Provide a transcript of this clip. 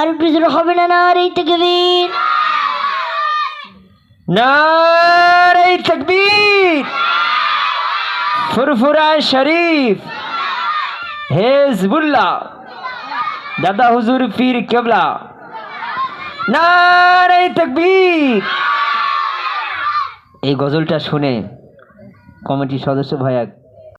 আর একটু জোরে হবে না না এই থেকে বীর নারে তকবীর। ফুরফুরা শরীফ। হেজবুল্লাহ। দাদা হুজুর পীর কেবলা। না নারে তকবীর। এই গজলটা শুনে কমিটির সদস্য ভাইয়া